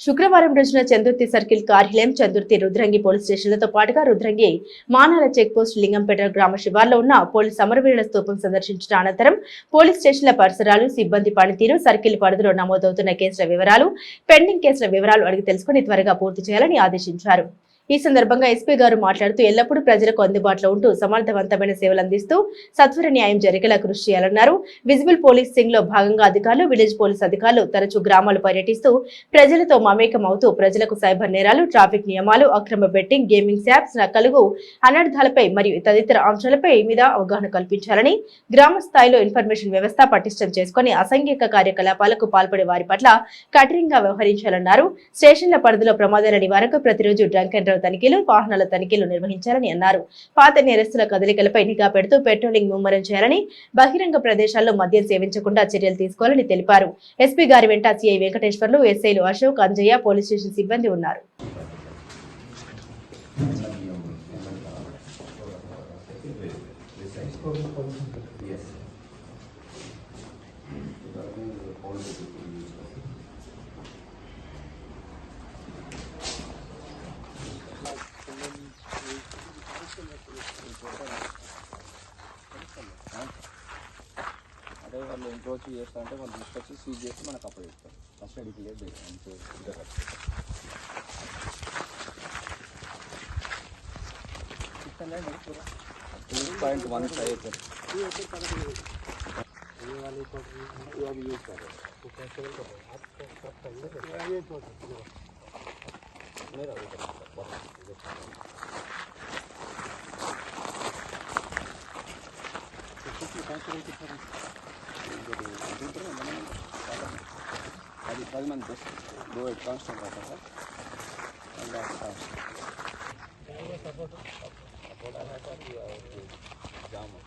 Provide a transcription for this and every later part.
శుక్రవారం రోజున చందుర్తి సర్కిల్ కార్యాలయం చందుర్తి రుద్రంగి పోలీస్ స్టేషన్లతో పాటుగా రుద్రంగి మానాల చెక్పోస్ట్ లింగంపేట గ్రామ శివార్లో ఉన్న పోలీస్ సమరవీరుల స్తూపం సందర్శించిన అనంతరం పోలీస్ స్టేషన్ల పరిసరాలు సిబ్బంది పనితీరు సర్కిల్ పరిధిలో నమోదవుతున్న కేసుల వివరాలు పెండింగ్ కేసుల వివరాలు అడిగి తెలుసుకుని త్వరగా పూర్తి చేయాలని ఆదేశించారు. ఈ సందర్భంగా ఎస్పీ గారు మాట్లాడుతూ ఎల్లప్పుడూ ప్రజలకు అందుబాటులో ఉంటూ సమర్థవంతమైన సేవలు అందిస్తూ సత్వర న్యాయం జరిగేలా కృషి చేయాలన్నారు. విజిబుల్ పోలీసింగ్లో భాగంగా అధికారులు విలేజ్ పోలీస్ అధికారులు తరచూ గ్రామాలు పర్యటిస్తూ ప్రజలతో మమేకం అవుతూ ప్రజలకు సైబర్ నేరాలు ట్రాఫిక్ నియమాలు అక్రమ బెట్టింగ్ గేమింగ్ యాప్స్ కలుగు అనర్థాలపై మరియు తదితర అంశాలపై మీద అవగాహన కల్పించాలని గ్రామ స్థాయిలో ఇన్ఫర్మేషన్ వ్యవస్థ పటిష్టం చేసుకుని అసంఘిక కార్యకలాపాలకు పాల్పడే వారి పట్ల కఠినంగా వ్యవహరించాలన్నారు. స్టేషన్ల పరిధిలో ప్రమాదాల నివారణకు ప్రతిరోజు డ్రంక్ అండ్ వాహనాల తనిఖీలు వాహనాల తనిఖీలు నిర్వహించాలని అన్నారు. పాత నేరస్తుల కదలికలపై నిఘా పెడుతూ పెట్రోలింగ్ ముమ్మరం చేయాలని బహిరంగ ప్రదేశాల్లో మద్యం సేవించకుండా చర్యలు తీసుకోవాలని తెలిపారు. ఎస్పీ గారి వెంట సిఐ వెంకటేశ్వర్లు ఎస్ఐలు అశోక్ అంజయ్య పోలీస్ స్టేషన్ సిబ్బంది ఉన్నారు. అదే వాళ్ళు ఎంక్రోచ్ చేస్తా అంటే వాళ్ళు తీసుకొచ్చి సీజ్ చేసి మనకు అప్పుడు ఇస్తారు కస్టడీకి లేదు అంతే ఇద్దరు two point one five acre అది పది మంది డో కాన్స్టెంట్ అవుతారు సార్ అండ్ కాన్స్టెంట్ జాము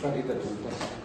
సార్ ఇద్దరు చూస్తారు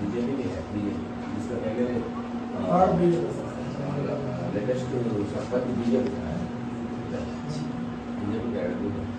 बीजेपी नहीं बीजेपी बीजेपी है। बीजेपी का एडमिट